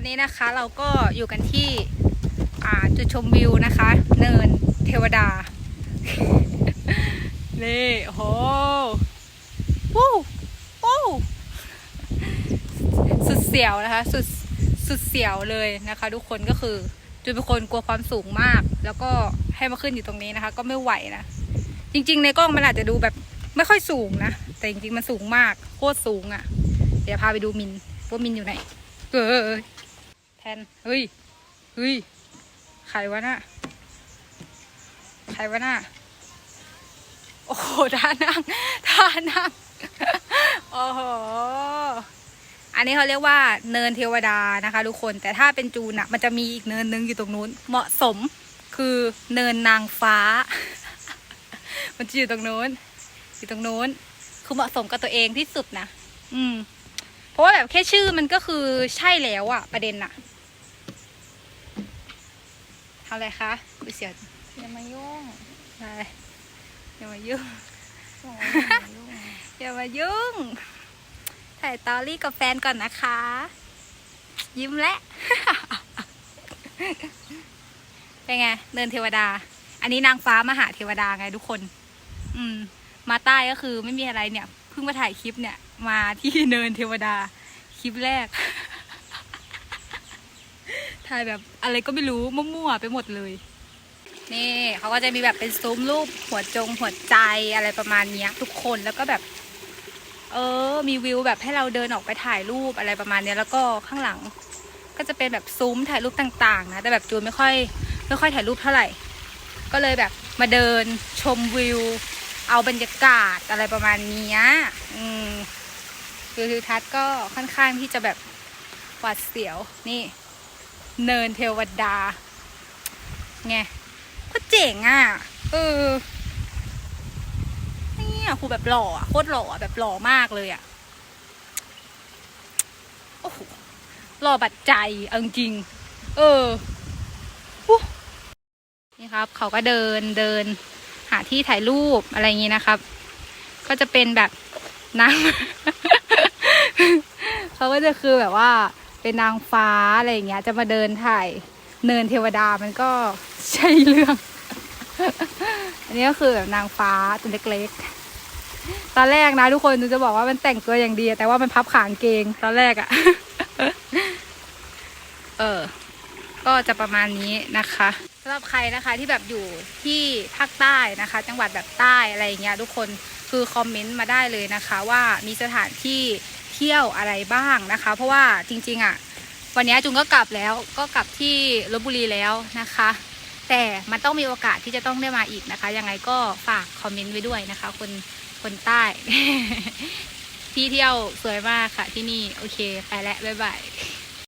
อนนี้นะคะเราก็อยู่กันที่จุดชมวิวนะคะ เนินเทวดา นี่โอ้โหวู้วู้สุดเสียวนะคะ สุดสุดเสียวเลยนะคะ ทุกคนก็คือจุนเป็นคนกลัวความสูงมาก แล้วก็ให้มาขึ้นอยู่ตรงนี้นะคะ ก็ไม่ไหวนะ จริง ๆ ในกล้องมันอาจจะดูแบบไม่ค่อยสูงนะ แต่จริงๆมันสูงมาก โคตรสูงอะ่ะ เดี๋ยวพาไปดูมินว่ามินอยู่ไหน เอ้ย แทน เฮ้ย เฮ้ยใครวะน่ะใครวะน่ะโอ้โหท่านั่งท่านั่ง โอ้โห อันนี้เขาเรียกว่าเนินเทวดานะคะ ทุกคน แต่ถ้าเป็นจูนอะมันจะมีอีกเนินนึงอยู่ตรงนู้น เหมาะสมคือเนินนางฟ้า มันจะอยู่ตรงนู้น อยู่ตรงนู้น คือเหมาะสมกับตัวเองที่สุดนะ อืม ราะว่าแบบแค่ชื่อมันก็คือใช่แล้วอะประเด็นอะทำอะไรคะคุยเสียอย่ามายุ่งอะไรอย่ามายุ่งบอกว่าอย่ามายุ่งอย่ามายุ่งถ่ายตอรี่กับแฟนก่อนนะคะ ยิ้มและเป็นไงเดินเทวดา อันนี้นางฟ้ามาหาเทวดาไงทุกคน อืม มาใต้ก็คือไม่มีอะไรเนี่ยเพิ่งมาถ่ายคลิปเนี่ย มาที่เนินเทวดาคลิปแรก ถ่ายแบบอะไรก็ไม่รู้มั่วๆไปหมดเลย นี่เขาก็จะมีแบบเป็นซุ้มรูปหัวจงหัวใจอะไรประมาณนี้ทุกคนแล้วก็แบบ เออ มีวิวแบบให้เราเดินออกไปถ่ายรูปอะไรประมาณนี้แล้วก็ข้างหลัง ก็จะเป็นแบบซุ้มถ่ายรูปต่างๆ นะ แต่แบบจูนไม่ค่อย ไม่ค่อยถ่ายรูปเท่าไหร่ ก็เลยแบบมาเดินชมวิว เอาบรรยากาศอะไรประมาณนี้อืมวิวทิวทัศน์ก็ค่อนข้างที่จะแบบหวาดเสียวนี่ เนินเทวดาไงก็เจ๋งอะ เออเนี่ยครูแบบหล่ออะโคตรหล่ออะแบบหล่อมากเลยอะโอ้โหหล่อบัดใจเอาจริง เออนี่ครับ เขาก็เดินเดิน หาที่ถ่ายรูปอะไรอย่างนี้นะครับ ก็จะเป็นแบบนาง เขาก็จะคือแบบว่าเป็นนางฟ้าอะไรอย่างเงี้ย จะมาเดินถ่ายเนินเทวดามันก็ใช่เรื่อง อันนี้ก็คือแบบนางฟ้าตัวเล็กๆ ตอนแรกนะทุกคนหนูจะบอกว่ามันแต่งตัวอย่างดี แต่ว่ามันพับขางเกงตอนแรกอะเออ ก็จะประมาณนี้นะคะำหรับใครนะคะที่แบบอยู่ที่ภาคใต้นะคะ จังหวัดแบบใต้อะไรเงี้ยทุกคนคือคอมเมนต์มาได้เลยนะคะ ว่ามีสถานที่เที่ยวอะไรบ้างนะคะ เพราะว่าจริงๆอะ่ะวันนี้จุงก็กลับแล้วก็กลับที่ลบบุรีแล้วนะคะ แต่มันต้องมีโอกาสที่จะต้องได้มาอีกนะคะ ยังไงก็ฝากคอมเมนต์ไว้ด้วยนะคะ คนคนใต้ ที่เที่ยวสวยมากค่ะที่นี่ โอเค ไปแล้วบ๊ายบาย